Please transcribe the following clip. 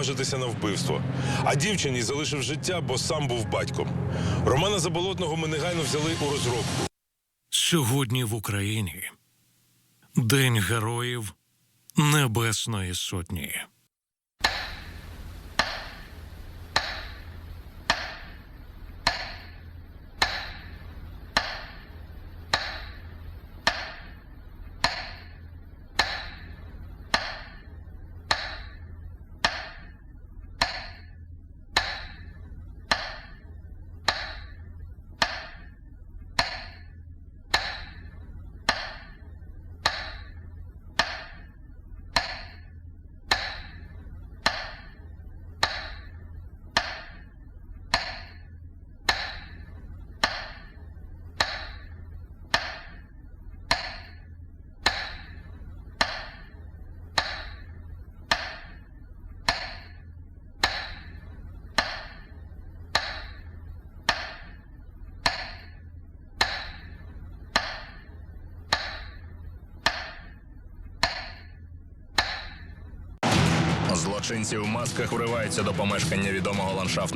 наважитися на вбивство. А дівчині залишив життя, бо сам був батьком. Романа Заболотного ми негайно взяли у розробку. Сьогодні в Україні День Героїв Небесної Сотні. Злочинці в масках вриваються до помешкання відомого ландшафтного